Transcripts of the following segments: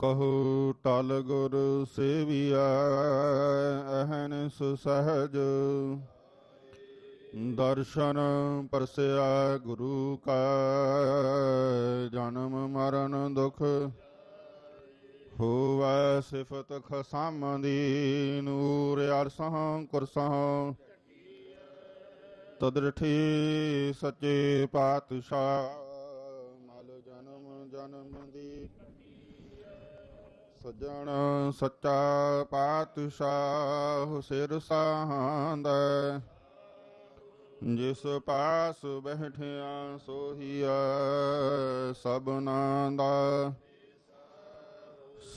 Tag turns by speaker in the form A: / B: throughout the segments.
A: ਕਹੋ ਟਲ ਗੁਰ ਸੇਵੀਐ ਅਹਨਿਸ ਸਹਜ ਦਰਸ਼ਨ ਪਰਸਿਆ ਗੁਰੂ ਕਾ, ਜਨਮ ਮਰਨ ਦੁਖ ਹੋਵੈ ਸਿਫਤ ਖਸਮ ਦੀ, ਨੂਰ ਅਰਸਹ ਕੁਰਸਹ ਤਦਰਠੀ ਸੱਚੇ ਪਾਤਸ਼ਾਹ, ਮਲ ਜਨਮ ਜਨਮ ਦੀ। ਸਜਣ ਸੱਚਾ ਪਾਤਸ਼ਾਹ ਸਿਰ ਸਾਹਾਂਦਾ ਜਿਸ ਪਾਸ ਬੈਠਿਆ ਸੋਹੀਆ ਸਭਨਾ ਦਾ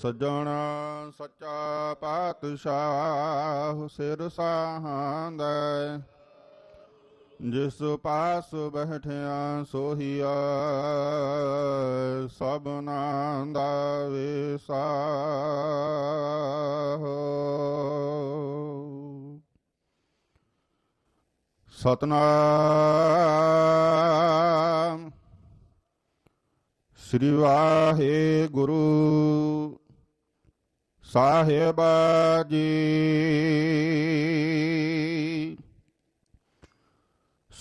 A: ਸਜਣ ਸੱਚਾ ਪਾਤਸ਼ਾਹ ਸਿਰ ਸਾਹਾਂਦਾ ਜਿਸ ਪਾਸ ਬੈਠਿਆ ਸੋਹੀਆ ਸਭਨਾ ਦਾ ਵਿਸਾ ਸਤਨਾਮ ਸ੍ਰੀ ਵਾਹਿਗੁਰੂ ਸਾਹਿਬ ਜੀ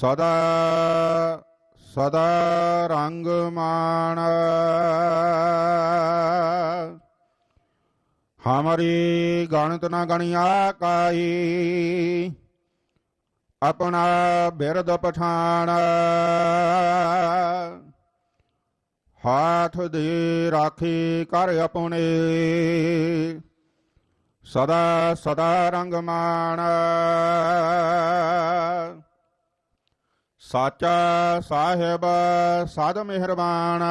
A: ਸਦਾ ਸਦਾ ਰੰਗ ਮਾਣ ਹਮਰੀ ਗਣਤ ਨਾ ਗਣਿਆ ਕਾਈ ਆਪਣਾ ਬਿਰਦ ਪਛਾਣ ਹਾਥ ਦੇ ਰਾਖੀ ਕਰ ਆਪਣੇ, ਸਦਾ ਸਦਾ ਰੰਗ ਮਾਣ ਸਾਚਾ ਸਾਹਿਬ ਸਾਧ ਮਿਹਰਬਾਨ।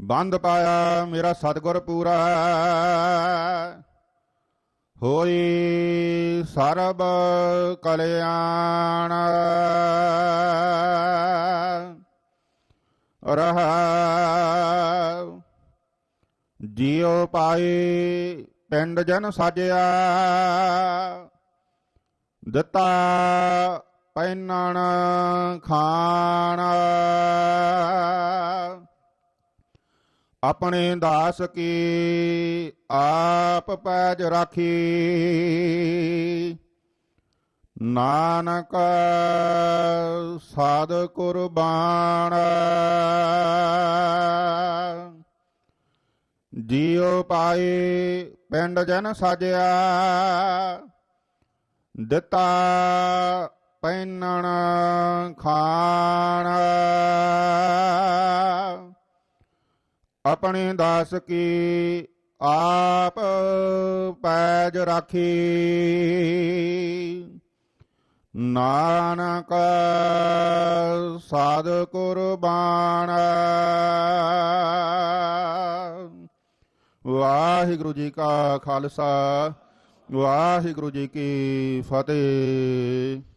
A: ਬੰਦ ਪਾਇਆ ਮੇਰਾ ਸਤਿਗੁਰ ਪੂਰਾ। ਹੋਈ ਸਰਬ ਕਲਿਆਣ। ਰਹਾ ਜੀਉ ਪਾਏ ਪਿੰਡ ਜਨ ਸਾਜਿਆ। ਦਿੱਤਾ ਪੈਨਣ ਖਾਣ। ਆਪਣੇ ਦਾਸ ਕੀ ਆਪ ਪੈਜ ਰਾਖੀ। ਨਾਨਕ ਸਾਧ ਕੁਰਬਾਨ। ਜੀਉ ਪਾਏ ਪਿੰਡ ਜਨ ਸਾਜਿਆ। ਦਿੱਤਾ ਪੈਨਣ ਖਾਣ। ਆਪਣੇ ਦਾਸ ਕੀ ਆਪ ਪੈਜ ਰਾਖੀ। ਨਾਨਕ ਸਾਧ ਕੁਰਬਾਨ। ਵਾਹਿਗੁਰੂ ਜੀ ਕਾ ਖਾਲਸਾ। ਵਾਹਿਗੁਰੂ ਜੀ ਕੀ ਫਤਿਹ।